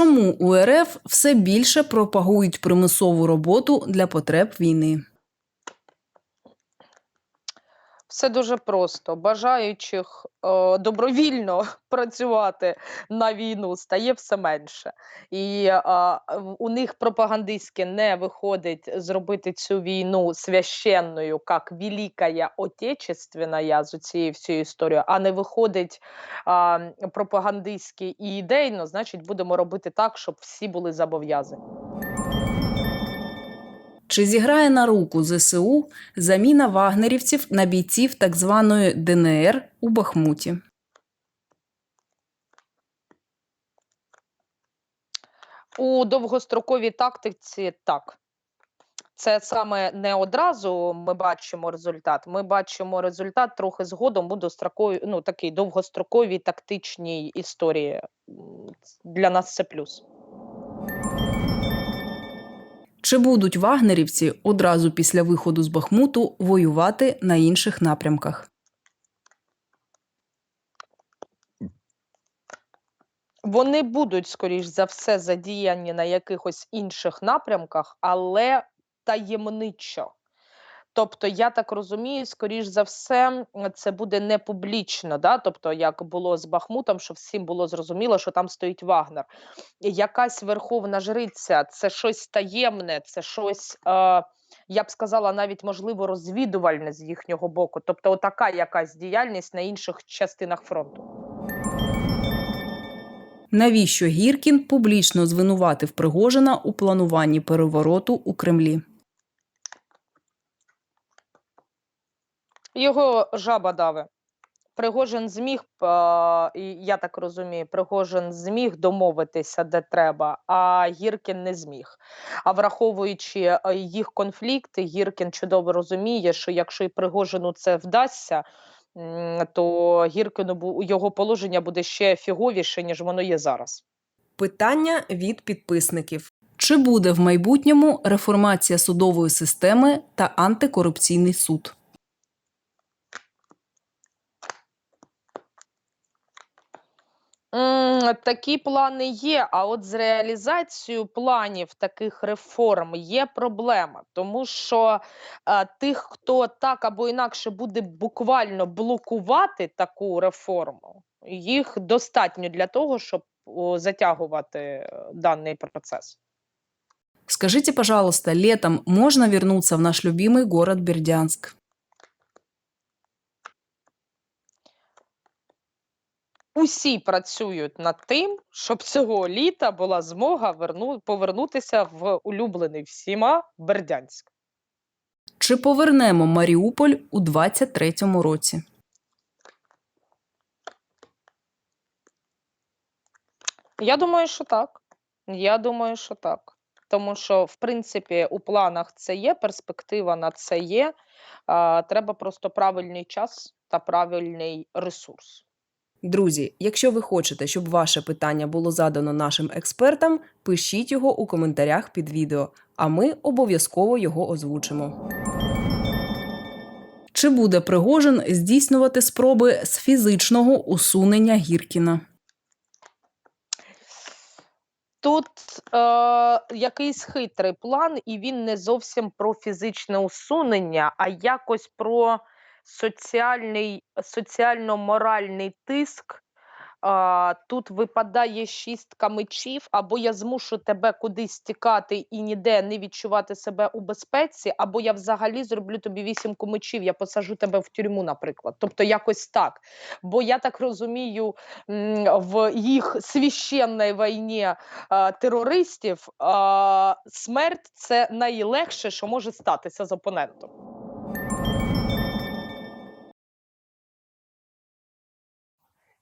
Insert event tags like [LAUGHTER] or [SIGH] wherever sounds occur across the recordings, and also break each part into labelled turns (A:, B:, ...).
A: Чому у РФ все більше пропагують примусову роботу для потреб війни?
B: Все дуже просто. Бажаючих е, добровільно [LAUGHS] працювати на війну стає все менше. І е, у них пропагандистськи не виходить зробити цю війну священною, як Великая Отечественная з цією всією історією, а не виходить а, пропагандистськи і ідейно, значить, будемо робити так, щоб всі були зобов'язані.
A: Чи зіграє на руку ЗСУ заміна вагнерівців на бійців так званої ДНР у Бахмуті?
B: У довгостроковій тактиці так. Це саме не одразу ми бачимо результат. Ми бачимо результат трохи згодом у достроковій, ну такій довгостроковій тактичній історії. Для нас це плюс.
A: Чи будуть вагнерівці одразу після виходу з Бахмуту воювати на інших напрямках?
B: Вони будуть, скоріш за все, задіяні на якихось інших напрямках, але таємничо. Тобто, я так розумію, скоріш за все, це буде не публічно, да? тобто, як було з Бахмутом, що всім було зрозуміло, що там стоїть Вагнер. Якась верховна жриця, це щось таємне, це щось, е, я б сказала, навіть можливо розвідувальне з їхнього боку. Тобто, отака якась діяльність на інших частинах фронту.
A: Навіщо Гіркін публічно звинуватив Пригожина у плануванні перевороту у Кремлі?
B: Його жаба даве. Пригожин зміг, я так розумію, Пригожин зміг домовитися, де треба, а Гіркін не зміг. А враховуючи їх конфлікти, Гіркін чудово розуміє, що якщо і Пригожину це вдасться, то Гіркіну бу- його положення буде ще фіговіше, ніж воно є зараз.
A: Питання від підписників: чи буде в майбутньому реформація судової системи та антикорупційний суд?
B: Такі плани є, а от з реалізацією планів таких реформ є проблема, тому що е, тих, хто так або інакше буде буквально блокувати таку реформу, їх достатньо для того, щоб о, затягувати е, даний процес.
A: Скажите, пожалуйста, летом можно вернуться в наш любимый город Бердянск?
B: Усі працюють над тим, щоб цього літа була змога верну, повернутися в улюблений всіма Бердянськ.
A: Чи повернемо Маріуполь у 23-му році?
B: Я думаю, що так. Я думаю, що так. Тому що, в принципі, у планах це є, перспектива на це є. Треба просто правильний час та правильний ресурс.
A: Друзі, якщо ви хочете, щоб ваше питання було задано нашим експертам, пишіть його у коментарях під відео, а ми обов'язково його озвучимо. Чи буде Пригожин здійснювати спроби з фізичного усунення Гіркіна?
B: Тут е, якийсь хитрий план, і він не зовсім про фізичне усунення, а якось про соціальний, соціально-моральний тиск. А, тут випадає шістка мечів, або я змушу тебе кудись тікати і ніде не відчувати себе у безпеці, або я взагалі зроблю тобі вісімку мечів, я посажу тебе в тюрму, наприклад. Тобто якось так. Бо я так розумію, в їх священній війні а, терористів а, смерть це найлегше, що може статися з опонентом.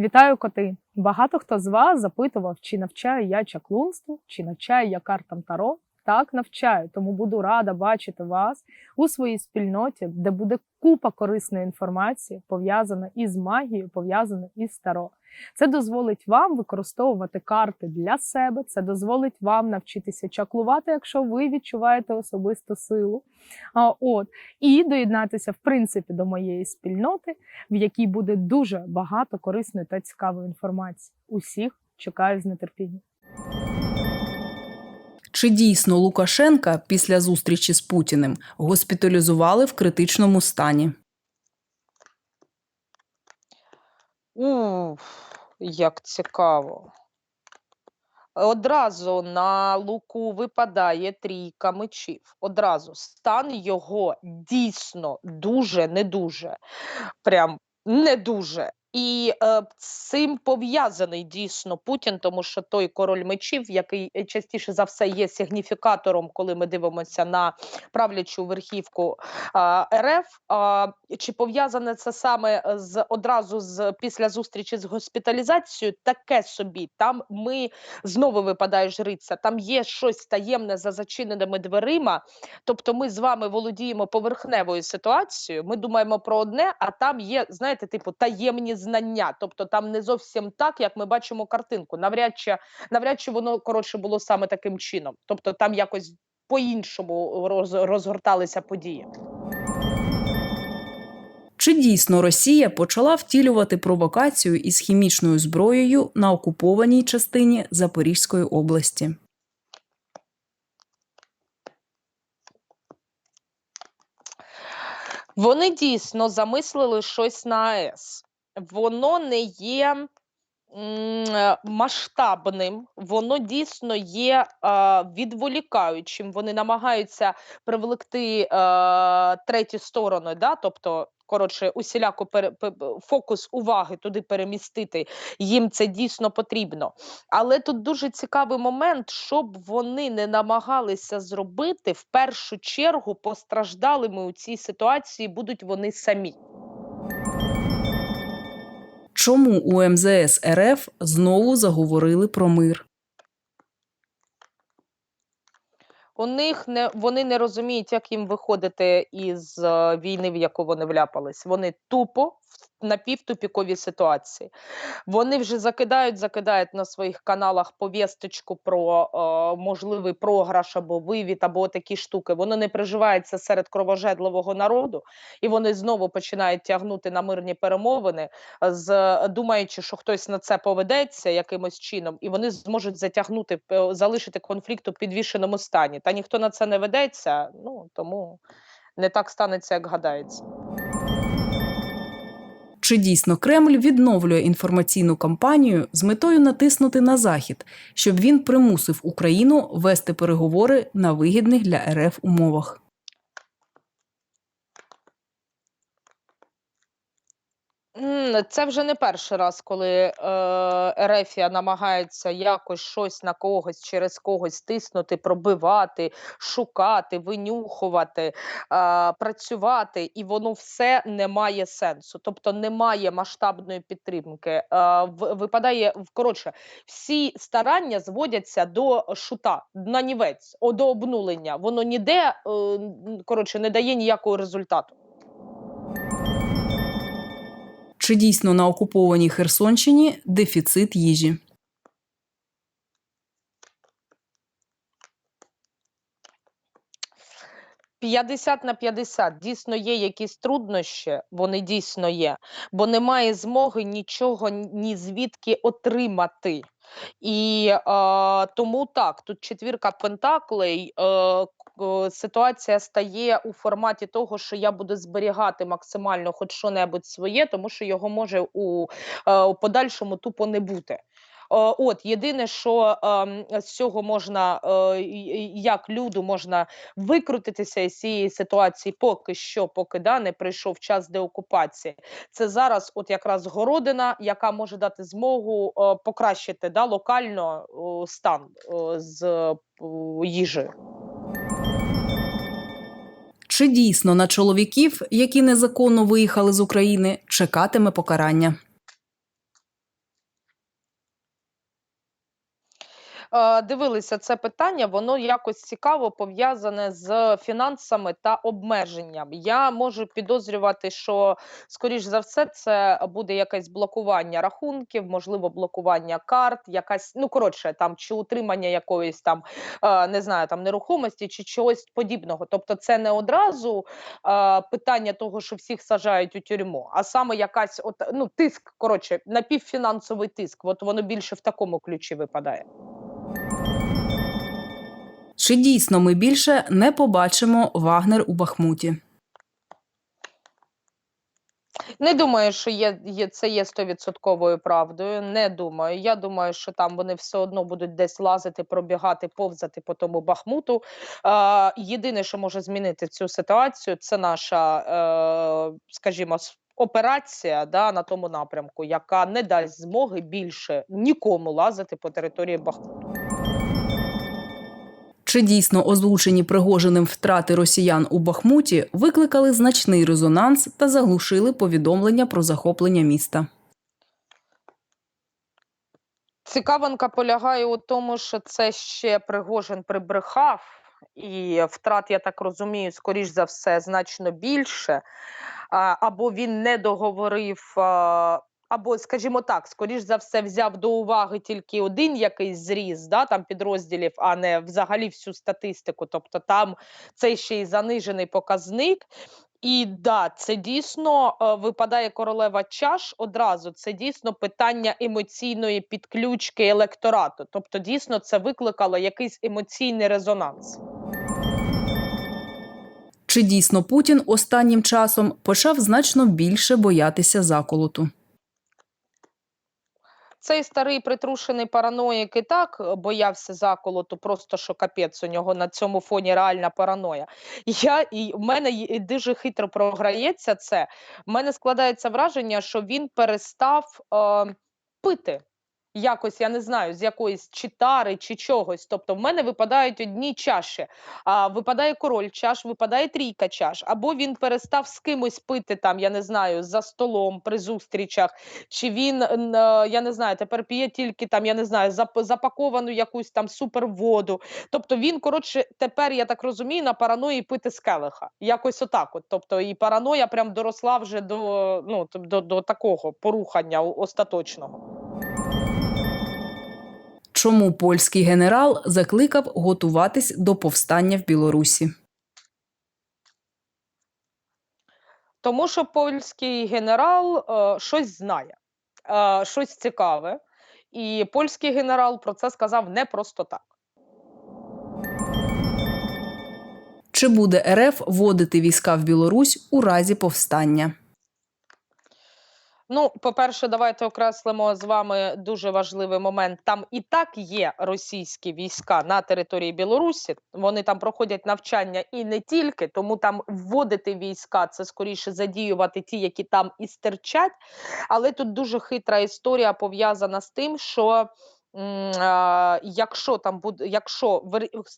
C: Вітаю, коти! Багато хто з вас запитував, чи навчаю я чаклунству, чи навчаю я картам Таро. Так, навчаю, тому буду рада бачити вас у своїй спільноті, де буде купа корисної інформації, пов'язана із магією, пов'язана із Таро. Це дозволить вам використовувати карти для себе, це дозволить вам навчитися чаклувати, якщо ви відчуваєте особисту силу. А, от, і доєднатися, в принципі, до моєї спільноти, в якій буде дуже багато корисної та цікавої інформації. Усіх чекаю з нетерпінням.
A: Чи дійсно Лукашенка після зустрічі з Путіним госпіталізували в критичному стані?
B: Уф, як цікаво. Одразу на Луку випадає трійка мечів. Одразу стан його дійсно дуже не дуже. Прям не дуже. І е, цим пов'язаний дійсно Путін, тому що той король мечів, який е, частіше за все є сигніфікатором, коли ми дивимося на правлячу верхівку а, РФ. А, чи пов'язане це саме е, з одразу з після зустрічі з госпіталізацією? Таке собі. Там ми знову випадає жриця. Там є щось таємне за зачиненими дверима. Тобто, ми з вами володіємо поверхневою ситуацією. Ми думаємо про одне, а там є, знаєте, типу таємні знання. Тобто, там не зовсім так, як ми бачимо картинку. Навряд чи навряд чи воно коротше було саме таким чином. Тобто, там якось по-іншому роз, розгорталися події.
A: Чи дійсно Росія почала втілювати провокацію із хімічною зброєю на окупованій частині Запорізької області?
B: Вони дійсно замислили щось на АЕС. Воно не є е, масштабним, воно дійсно є е, відволікаючим. Вони намагаються привлекти е, треті сторони, да? тобто. Коротше, усіляко пере, пе- пе- фокус уваги туди перемістити. Їм це дійсно потрібно. Але тут дуже цікавий момент, щоб вони не намагалися зробити, в першу чергу постраждалими у цій ситуації будуть вони самі.
A: Чому у МЗС РФ знову заговорили про мир?
B: У них не вони не розуміють, як їм виходити із е, війни, в яку вони вляпались. Вони тупо в напівтупіковій ситуації. Вони вже закидають, закидають на своїх каналах повісточку про е, можливий програш або вивід, або такі штуки. Воно не приживається серед кровожерливого народу, і вони знову починають тягнути на мирні перемовини, з думаючи, що хтось на це поведеться якимось чином, і вони зможуть затягнути, залишити конфлікт у підвішеному стані. Та ніхто на це не ведеться. Ну тому не так станеться, як гадається.
A: Чи дійсно Кремль відновлює інформаційну кампанію з метою натиснути на Захід, щоб він примусив Україну вести переговори на вигідних для РФ умовах?
B: Це вже не перший раз, коли е, Ерефія намагається якось щось на когось через когось тиснути, пробивати, шукати, винюхувати, е, працювати, і воно все не має сенсу. Тобто немає масштабної підтримки. Е, в- випадає в- коротше, всі старання зводяться до шута, на нівець, о, до обнулення. Воно ніде е, коротше не дає ніякого результату.
A: Чи дійсно на окупованій Херсонщині дефіцит їжі?
B: 50 на 50. Дійсно є якісь труднощі, вони дійсно є, бо немає змоги нічого ні звідки отримати. І е, тому так, тут четвірка пентаклей. Е, е, ситуація стає у форматі того, що я буду зберігати максимально хоч що-небудь своє, тому що його може у, е, у подальшому тупо не бути. Е, От єдине, що ем, з цього можна, е, як люду можна викрутитися із цієї ситуації поки що, поки да, не прийшов час деокупації. Це зараз, от якраз городина, яка може дати змогу е, покращити да, локально стан з їжею.
A: Чи дійсно на чоловіків, які незаконно виїхали з України, чекатиме покарання?
B: Дивилися це питання, воно якось цікаво пов'язане з фінансами та обмеженням. Я можу підозрювати, що скоріш за все це буде якесь блокування рахунків, можливо, блокування карт, якась ну коротше, там чи утримання якоїсь там е, не знаю, там нерухомості чи чогось подібного. Тобто, це не одразу е, питання того, що всіх сажають у тюрму, а саме якась от ну тиск, коротше, напівфінансовий тиск. От воно більше в такому ключі випадає.
A: Чи дійсно ми більше не побачимо Вагнер у Бахмуті?
B: Не думаю, що є, є це є стовідсотковою правдою. Не думаю. Я думаю, що там вони все одно будуть десь лазити, пробігати, повзати по тому Бахмуту. Е, єдине, що може змінити цю ситуацію, це наша, е, скажімо, операція да, на тому напрямку, яка не дасть змоги більше нікому лазити по території Бахмуту.
A: Чи дійсно озвучені Пригожиним втрати росіян у Бахмуті викликали значний резонанс та заглушили повідомлення про захоплення міста?
B: Цікавинка полягає у тому, що це ще Пригожин прибрехав, і втрат, я так розумію, скоріш за все, значно більше. Або він не договорив, або, скажімо так, скоріш за все, взяв до уваги тільки один якийсь зріз да, там підрозділів, а не взагалі всю статистику. Тобто там це ще й занижений показник. І да, це дійсно е, випадає королева чаш одразу. Це дійсно питання емоційної підключки електорату. Тобто, дійсно, це викликало якийсь емоційний резонанс.
A: Чи дійсно Путін останнім часом почав значно більше боятися заколоту?
B: Цей старий притрушений параноїк і так е, боявся заколоту, просто що капець у нього на цьому фоні реальна параноя. Я і в мене і дуже хитро програється це. В мене складається враження, що він перестав е, пити. Якось я не знаю, з якоїсь чи тари, чи чогось. Тобто, в мене випадають одні чаші. А випадає король чаш, випадає трійка чаш. Або він перестав з кимось пити там, я не знаю, за столом при зустрічах, чи він е, я не знаю, тепер п'є тільки там, я не знаю, запаковану якусь там суперводу. Тобто він, коротше, тепер я так розумію, на параної пити з келиха. Якось отак. От. Тобто, і параноя прям доросла вже до, ну, до, до такого порухання остаточного.
A: Чому польський генерал закликав готуватись до повстання в Білорусі?
B: Тому що польський генерал е, щось знає, е, щось цікаве, і польський генерал про це сказав не просто так.
A: Чи буде РФ вводити війська в Білорусь у разі повстання?
B: Ну, по-перше, давайте окреслимо з вами дуже важливий момент. Там і так є російські війська на території Білорусі. Вони там проходять навчання і не тільки, тому там вводити війська це скоріше задіювати ті, які там і стерчать. Але тут дуже хитра історія пов'язана з тим, що. Якщо там буде, якщо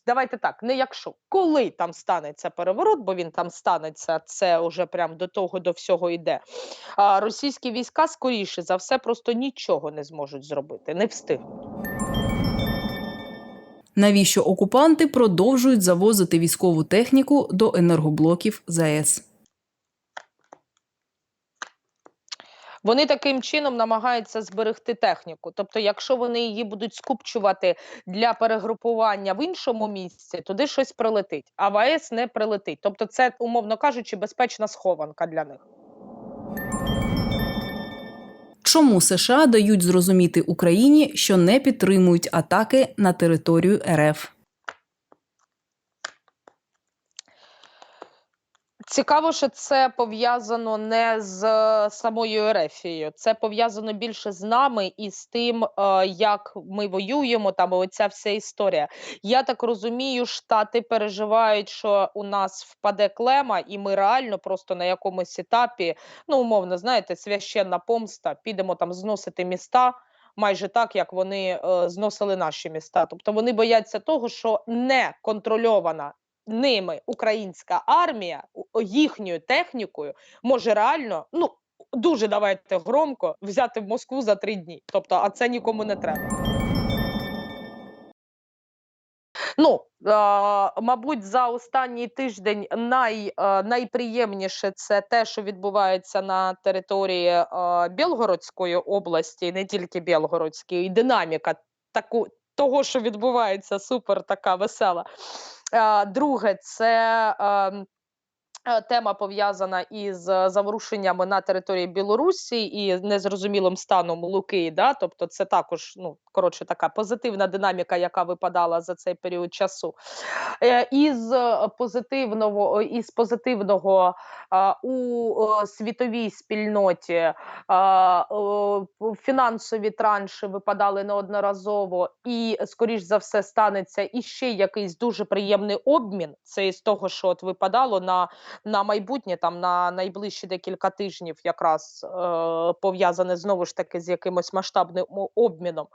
B: давайте так, не якщо, коли там станеться переворот, бо він там станеться, це вже прям до того до всього йде російські війська скоріше за все просто нічого не зможуть зробити, не встигнуть.
A: Навіщо окупанти продовжують завозити військову техніку до енергоблоків ЗАЕС?
B: Вони таким чином намагаються зберегти техніку. Тобто, якщо вони її будуть скупчувати для перегрупування в іншому місці, туди щось прилетить, а в АЕС не прилетить. Тобто, це, умовно кажучи, безпечна схованка для них.
A: Чому США дають зрозуміти Україні, що не підтримують атаки на територію РФ?
B: Цікаво, що це пов'язано не з е, самою Ерефією, це пов'язано більше з нами і з тим, е, як ми воюємо. Там оця вся історія. Я так розумію, штати переживають, що у нас впаде клема, і ми реально просто на якомусь етапі, ну умовно, знаєте, священна помста, підемо там зносити міста. Майже так, як вони е, зносили наші міста. Тобто вони бояться того, що не контрольована ними українська армія їхньою технікою може реально, ну дуже давайте громко взяти в Москву за три дні. Тобто, а це нікому не треба. Ну, мабуть, за останній тиждень най, найприємніше це те, що відбувається на території Білгородської області, не тільки Білгородської, і динаміка таку, того, що відбувається, супер така весела. Е, друге, це. Е, Тема пов'язана із е, заворушеннями на території Білорусі і незрозумілим станом Луки. Да? Тобто, це також ну коротше така позитивна динаміка, яка випадала за цей період часу. Е, Із позитивного із позитивного у світовій спільноті фінансові транші випадали неодноразово, і скоріш за все станеться іще якийсь дуже приємний обмін. Це із того, що от випадало на на майбутнє, там на найближчі декілька тижнів, якраз е, пов'язане знову ж таки з якимось масштабним обміном.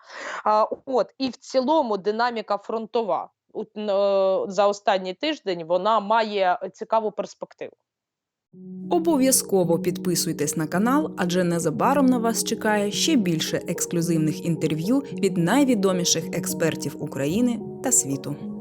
B: А, от і в цілому динаміка фронтова. Е, за останній тиждень вона має цікаву перспективу.
A: Обов'язково підписуйтесь на канал, адже незабаром на вас чекає ще більше ексклюзивних інтерв'ю від найвідоміших експертів України та світу.